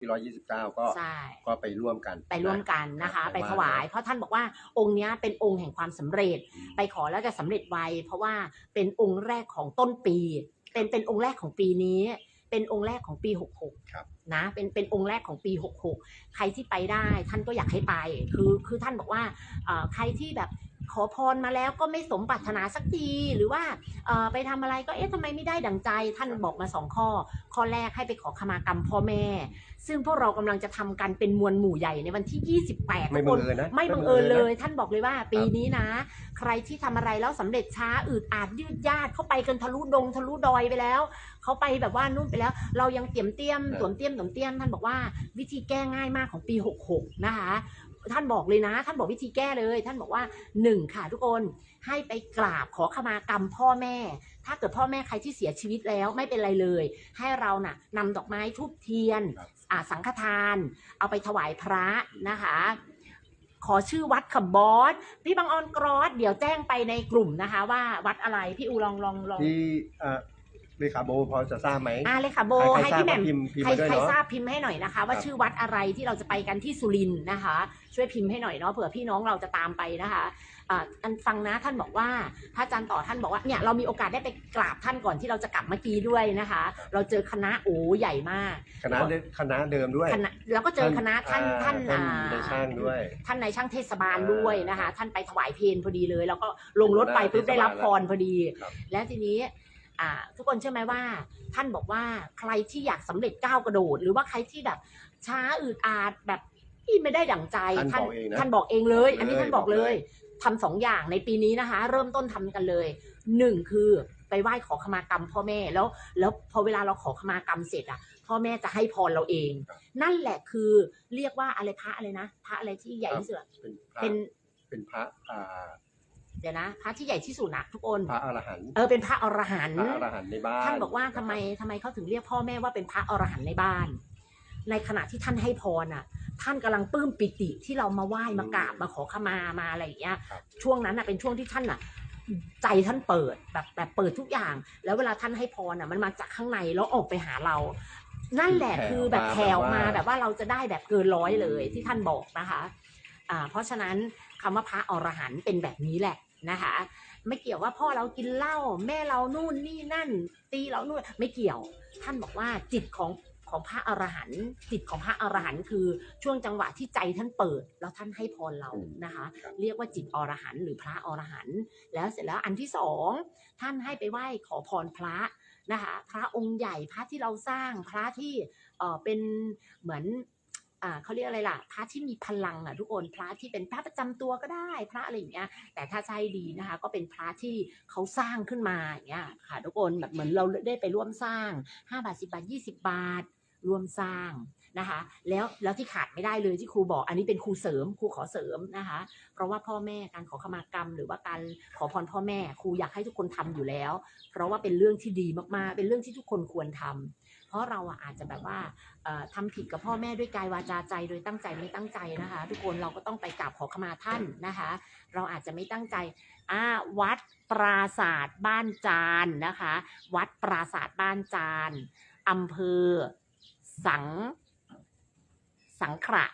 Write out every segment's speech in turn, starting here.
ที่ร้อยยี่สิบเก้าก็ใช่ ก็ไปร่วมกันไปร่วมกันนะคะครับไปถวาย เพราะท่านบอกว่าองค์เนี้ยเป็นองค์แห่งความสำเร็จอืมไปขอแล้วจะสำเร็จไวเพราะว่าเป็นองค์แรกของต้นปี เป็นเป็นองค์แรกของปีนี้ เป็นองค์แรกของปี66ครับนะเป็นเป็นองค์แรกของปี66ใครที่ไปได้ท่านก็อยากให้ไป คือคือท่านบอกว่าเอ่อใครที่แบบ ขอพรมาแล้วก็ไม่สมปรารถนาสักทีหรือว่าเอ่อไปทำอะไรก็เอ๊ะทำไมไม่ได้ดังใจ ท่านบอกมาสองข้อ ข้อแรกให้ไปขอขมากรรมพ่อแม่ ซึ่งพวกเรากำลังจะทำกันเป็นมวลหมู่ใหญ่ในวันที่ 28ไม่ทุกบัคงนเอิญนะไม่บังเอิญนะเลย ท่านบอกเลยว่าปีนี้นะ ใครที่ทำอะไรแล้วสำเร็จช้าอืดอาดยืดยาดเข้าไปกันทะลุดงทะลุดอยไปแล้วเขาไปแบบว่านู่นไปแล้ว เรายังเตรียมเตรียมครับตวมเตรียมตวมเตรียมท่านบอกว่าวิธีแก้ง่ายมากของปี 66 นะคะท่านบอกเลยนะ ท่านบอกวิธีแก้เลย ท่านบอกว่าหนึ่งค่ะทุกคนให้ไปกราบขอขมากรรมพ่อแม่ ถ้าเกิดพ่อแม่ใครที่เสียชีวิตแล้วไม่เป็นไรเลย ให้เราน่ะนำดอกไม้ทูบเทียนอ่าสังฆทาน เอาไปถวายพระนะคะ ขอชื่อวัดค่ะบอสพี่บางออนกรอสเดี๋ยวแจ้งไปในกลุ่มนะคะ ว่าวัดอะไรพี่อูลองลองลอง ที่เอ่อ เลขาโบพอจะทราบไหมอ่าเลยค่ะโบใครให้ทราบพี่แหม่มก็พิมพ์พิมพ์ใครมาด้วยใครเนาะ ทราบพิมพ์ให้หน่อยนะคะ ว่าครับ ชื่อวัดอะไรที่เราจะไปกันที่สุรินทร์นะคะ ช่วยพิมพ์ให้หน่อยเนาะเผื่อพี่น้องเราจะตามไปนะคะอ่าอันฟังนะท่านบอกว่าพระอาจารย์ต่อท่านบอกว่าเนี่ยเรามีโอกาสได้ไปกราบท่านก่อนที่เราจะกลับเมื่อกี้ด้วยนะคะ เราเจอคณะโอ้ใหญ่มากคณะเดิคณะเดิมด้วยคณะแล้วก็เจอคณะท่านอ่ท่านท่านอ่า ในช่างด้วย ท่านในายช่างเทศบาลอ่าด้วยนะคะ ท่านไปถวายเพลพอดีเลย แล้วก็ลงรถไปปุ๊บได้รับพรพอดี ครับ แล้วทีนี้อ่า ทุกคนเชื่อไหมว่า ท่านบอกว่าใครที่อยากสำเร็จก้าวกระโดด หรือว่าใครที่แบบช้าอืดอาดแบบที่ไม่ได้ดั่งใจท่านบอกเองนะท่านบอกเองเลย อันนี้เลยท่านบอกเลบอกเลยยทำสองอย่างในปีนี้นะคะ เริ่มต้นทำกันเลยหนึ่งคือไปไหว้ขอขมากรรมพ่อแม่แล้ว แล้วพอเวลาเราขอขมากรรมเสร็จอะ พ่อแม่จะให้พรเราเอง นั่นแหละคือเรียกว่าอะไรพระอะไรนะพระอะไรที่ใหญ่ที่สุดอะเป็นพระเป็นเป็นพระอ่า เดี๋ยวนะพระที่ใหญ่ที่สุดนะทุกคนพระอรหันต์เออเป็นพระอรหันพต์ระอรหันต์ในบ้านท่านบอกว่าทำไมทำไมเขาถึงเรียกพ่อแม่ว่าเป็นพระอรหันต์ในบ้าน ในขณะที่ท่านให้พรอะ ท่านกำลังปลื้มปิติที่เรามาไหว้มากราบมาขอขมามาอะไรอย่างเงี้ยครับช่วงนั้นอะเป็นช่วงที่ท่านอะใจท่านเปิดแบบแบบเปิดทุกอย่าง แล้วเวลาท่านให้พรอะมันมาจากข้างในแล้วออกไปหาเรา นั่นแหละคือแบบแถวมาแบบว่าเราจะได้แบบเกินร้อยเลยที่ท่านบอกนะคะ อ่า เพราะฉะนั้นคำว่าพระอรหันต์เป็นแบบนี้แหละ นะคะ ไม่เกี่ยวว่าพ่อเรากินเหล้าแม่เรานู่นนี่นั่น ตีเรานู่นไม่เกี่ยว ท่านบอกว่าจิตของของพระอรหันต์จิตของพระอรหันต์คือช่วงจังหวะที่ใจท่านเปิด แล้วท่านให้พรเรานะคะครับเรียกว่าจิตอรหันต์หรือพระอรหันต์แล้วเสร็จแล้วอันที่สองท่านให้ไปไหว้ขอพรพระนะคะ พระองค์ใหญ่พระที่เราสร้างพระที่เออเป็นเหมือน อ่าเขาเรียกอะไรล่ะ พระที่มีพลังอะทุกคนพระที่เป็นพระประจำตัวก็ได้ พระอะไรอย่างเงี้ย แต่ถ้าใช่ดีนะคะ ก็เป็นพระที่เขาสร้างขึ้นมาอย่างเงี้ยค่ะทุกคนแบบเหมือนเราได้ไปร่วมสร้าง5บาท10บาท20 บาท ร่วมสร้าง นะคะ แล้วแล้วที่ขาดไม่ได้เลยที่ครูบอก อันนี้เป็นครูเสริมครูขอเสริมนะคะ เพราะว่าพ่อแม่การขอขมากรรม หรือว่าการขอพรพ่อแม่ครูอยากให้ทุกคนทำอยู่แล้ว เพราะว่าเป็นเรื่องที่ดีมากๆ เป็นเรื่องที่ทุกคนควรทำเพราะเราอาจจะแบบว่าเอ่อทำผิดกับพ่อแม่ด้วยกายวาจาใจโดยตั้งใจไม่ตั้งใจนะคะ ทุกคนเราก็ต้องไปกราบขอขมาท่านนะคะ เราอาจจะไม่ตั้งใจอ่าวัดปราศาสตร์บ้านจานนะคะ วัดปราศาสตร์บ้านจานอำเภอสัง สังขระ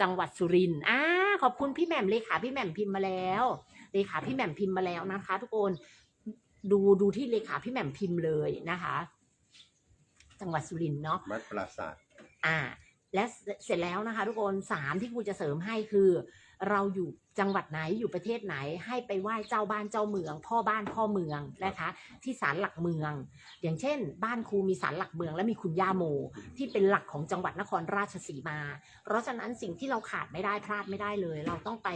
จังหวัดสุรินทร์อ่าขอบคุณพี่แหม่มเลขาพี่แหม่มพิมพ์มาแล้วเลขาพี่แหม่มพิมพ์มาแล้วนะคะ ทุกคนดูดูที่เลขาพี่แหม่มพิมพ์เลยนะคะ จังหวัดสุรินทร์เนาะวัดปราสาทอ่า และเสร็จแล้วนะคะ ทุกคนสามที่ครูจะเสริมให้คือ เราอยู่จังหวัดไหนอยู่ประเทศไหน ให้ไปไหว้เจ้าบ้านเจ้าเมือง พ่อบ้านพ่อเมืองนะคะ ที่ศาลหลักเมือง อย่างเช่น บ้านครูมีศาลหลักเมือง และมีคุณย่าโม ที่เป็นหลักของจังหวัดนครราชสีมา เพราะฉะนั้นสิ่งที่เราขาดไม่ได้พลาดไม่ได้เลย เราต้องไป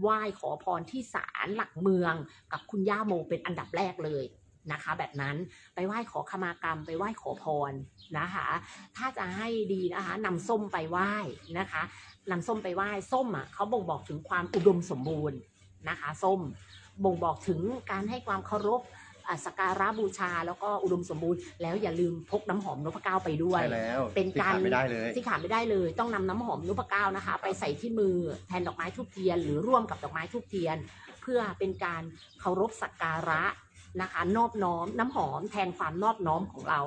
ไหว้ขอพรที่ศาลหลักเมือง กับคุณย่าโมเป็นอันดับแรกเลย นะคะ แบบนั้นไปไหว้ขอขมากรรม ไปไหว้ขอพรนะคะ ถ้าจะให้ดีนะคะนำส้มไปไหว้นะคะนำส้มไปไหว้ส้มอะเขาบ่งบอกถึงความอุดมสมบูรณ์นะคะ ส้มบ่งบอกถึงการให้ความเคารพอะสักการะบูชาแล้วก็อุดมสมบูรณ์แล้วอย่าลืมพกน้ำหอมนพเก้าไปด้วยใช่แล้วเป็นที่การขดไม่ได้เลยที่ขาดไม่ได้เลย ต้องนำน้ำหอมนุพเก้านะคะ ไปใส่ที่มือแทนดอกไม้ทูบเทียน หรือร่วมกับดอกไม้ทูบเทียน เพื่อเป็นการเคารพสักการะ นะคะ นอบน้อมน้ำหอมแทนความนอบน้อมของเรา